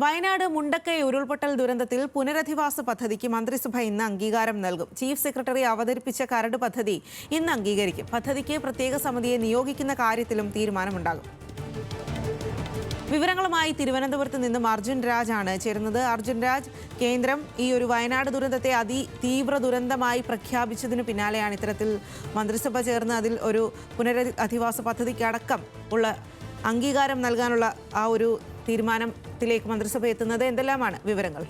വയനാട് മുണ്ടക്കൈ ഉരുൾപൊട്ടൽ ദുരന്തത്തിൽ പുനരധിവാസ പദ്ധതിക്ക് മന്ത്രിസഭ ഇന്ന് അംഗീകാരം നൽകും. ചീഫ് സെക്രട്ടറി അവതരിപ്പിച്ച കരട് പദ്ധതി ഇന്ന് അംഗീകരിക്കും. പദ്ധതിക്ക് പ്രത്യേക സമിതിയെ നിയോഗിക്കുന്ന കാര്യത്തിലും തീരുമാനമുണ്ടാകും. വിവരങ്ങളുമായി തിരുവനന്തപുരത്ത് നിന്നും അർജുൻ ആണ് ചേരുന്നത്. അർജുൻ രാജ് കേന്ദ്രം ഈ ഒരു വയനാട് ദുരന്തത്തെ അതിതീവ്ര ദുരന്തമായി പ്രഖ്യാപിച്ചതിനു പിന്നാലെയാണ് ഇത്തരത്തിൽ മന്ത്രിസഭ ചേർന്ന് അതിൽ ഒരു പുനരധിവാസ പദ്ധതിക്കടക്കം ഉള്ള അംഗീകാരം നൽകാനുള്ള ആ ഒരു തീരുമാനത്തിലേക്ക് മന്ത്രിസഭ എത്തുന്നത് എന്തെല്ലാമാണ് വിവരങ്ങൾ?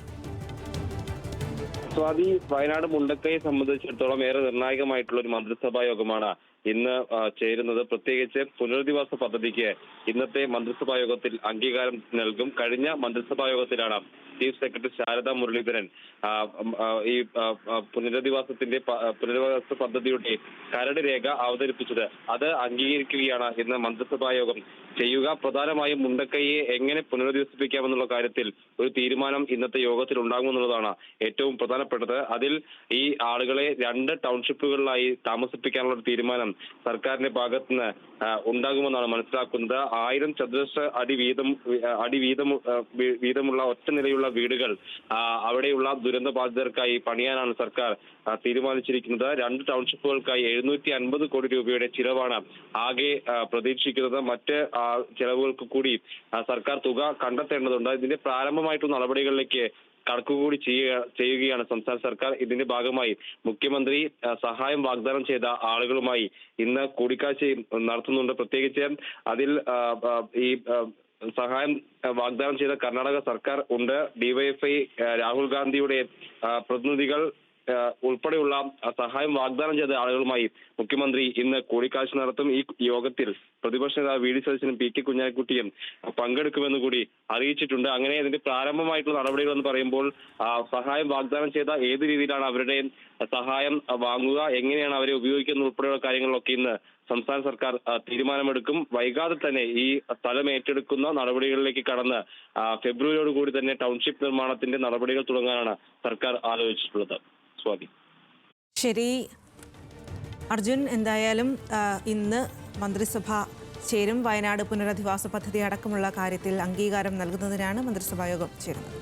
സ്വാതി വയനാട് മുണ്ടക്കയെ സംബന്ധിച്ചിടത്തോളം ഏറെ നിർണായകമായിട്ടുള്ള ഒരു മന്ത്രിസഭാ യോഗമാണ് ഇന്ന് ചേരുന്നത് പ്രത്യേകിച്ച് പുനരധിവാസ പദ്ധതിക്ക് ഇന്നത്തെ മന്ത്രിസഭാ യോഗത്തിൽ അംഗീകാരം നൽകും. കഴിഞ്ഞ മന്ത്രിസഭാ യോഗത്തിലാണ് ചീഫ് സെക്രട്ടറി ശാരദ മുരളീധരൻ ഈ പുനരധിവാസത്തിന്റെ പുനരധിവാസ പദ്ധതിയുടെ കരട് രേഖ അവതരിപ്പിച്ചത്. അത് അംഗീകരിക്കുകയാണ് ഇന്ന് മന്ത്രിസഭാ യോഗം ചെയ്യുക. പ്രധാനമായും മുണ്ടക്കൈയെ എങ്ങനെ പുനരധിവസിപ്പിക്കാമെന്നുള്ള കാര്യത്തിൽ ഒരു തീരുമാനം ഇന്നത്തെ യോഗത്തിൽ ഉണ്ടാകുമെന്നുള്ളതാണ് ഏറ്റവും പ്രധാനപ്പെട്ടത്. അതിൽ ഈ ആളുകളെ രണ്ട് ടൗൺഷിപ്പുകളിലായി താമസിപ്പിക്കാനുള്ള ഒരു തീരുമാനം സർക്കാരിന്റെ ഭാഗത്ത് നിന്ന് ഉണ്ടാകുമെന്നാണ് മനസ്സിലാക്കുന്നത്. ആയിരം ചതുരശ്ര അടി വീതം അടി വീതം വീതമുള്ള ഒറ്റ നിലയുള്ള വീടുകൾ അവിടെയുള്ള ദുരന്ത ബാധിതർക്കായി പണിയാനാണ് സർക്കാർ തീരുമാനിച്ചിരിക്കുന്നത്. രണ്ട് ടൗൺഷിപ്പുകൾക്കായി എഴുന്നൂറ്റി അൻപത് കോടി രൂപയുടെ ചിലവാണ് ആകെ പ്രതീക്ഷിക്കുന്നത്. മറ്റ് ചെലവുകൾക്ക് കൂടി സർക്കാർ തുക കണ്ടെത്തേണ്ടതുണ്ട്. ഇതിന്റെ പ്രാരംഭമായിട്ടുള്ള നടപടികളിലേക്ക് കടക്കുകൂടി ചെയ്യുക ചെയ്യുകയാണ് സംസ്ഥാന സർക്കാർ. ഇതിന്റെ ഭാഗമായി മുഖ്യമന്ത്രി സഹായം വാഗ്ദാനം ചെയ്ത ആളുകളുമായി ഇന്ന് കൂടിക്കാഴ്ചയും നടത്തുന്നുണ്ട്. പ്രത്യേകിച്ച് അതിൽ ഈ സഹായം വാഗ്ദാനം ചെയ്ത കർണാടക സർക്കാർ ഉണ്ട്. ഡിവൈഎഫ്ഐ രാഹുൽ ഗാന്ധിയുടെ പ്രതിനിധികൾ ഉൾപ്പെടെയുള്ള സഹായം വാഗ്ദാനം ചെയ്ത ആളുകളുമായി മുഖ്യമന്ത്രി ഇന്ന് കൂടിക്കാഴ്ച നടത്തും. ഈ യോഗത്തിൽ പ്രതിപക്ഷ നേതാവ് വി ഡി സതീശനും പി കെ കുഞ്ഞാലിക്കുട്ടിയും പങ്കെടുക്കുമെന്ന് കൂടി അറിയിച്ചിട്ടുണ്ട്. അങ്ങനെ ഇതിന്റെ പ്രാരംഭമായിട്ടുള്ള നടപടികൾ എന്ന് പറയുമ്പോൾ സഹായം വാഗ്ദാനം ചെയ്ത ഏത് രീതിയിലാണ് അവരുടെ സഹായം വാങ്ങുക എങ്ങനെയാണ് അവരെ ഉപയോഗിക്കുന്നത് ഉൾപ്പെടെയുള്ള കാര്യങ്ങളിലൊക്കെ ഇന്ന് സംസ്ഥാന സർക്കാർ തീരുമാനമെടുക്കും. വൈകാതെ തന്നെ ഈ സ്ഥലം ഏറ്റെടുക്കുന്ന നടപടികളിലേക്ക് കടന്ന് ഫെബ്രുവരിയോടുകൂടി ഫെബ്രുവരിയോട് കൂടി തന്നെ ടൗൺഷിപ്പ് നിർമ്മാണത്തിന്റെ നടപടികൾ തുടങ്ങാനാണ് സർക്കാർ ആലോചിച്ചിട്ടുള്ളത്. സ്വാതി. ശരി. അർജുൻ എന്തായാലും ഇന്ന് മന്ത്രിസഭ ചേരും. വയനാട് പുനരധിവാസ പദ്ധതി അടക്കമുള്ള കാര്യത്തിൽ അംഗീകാരം നൽകുന്നതിനാണ് മന്ത്രിസഭാ യോഗം ചേരുന്നത്.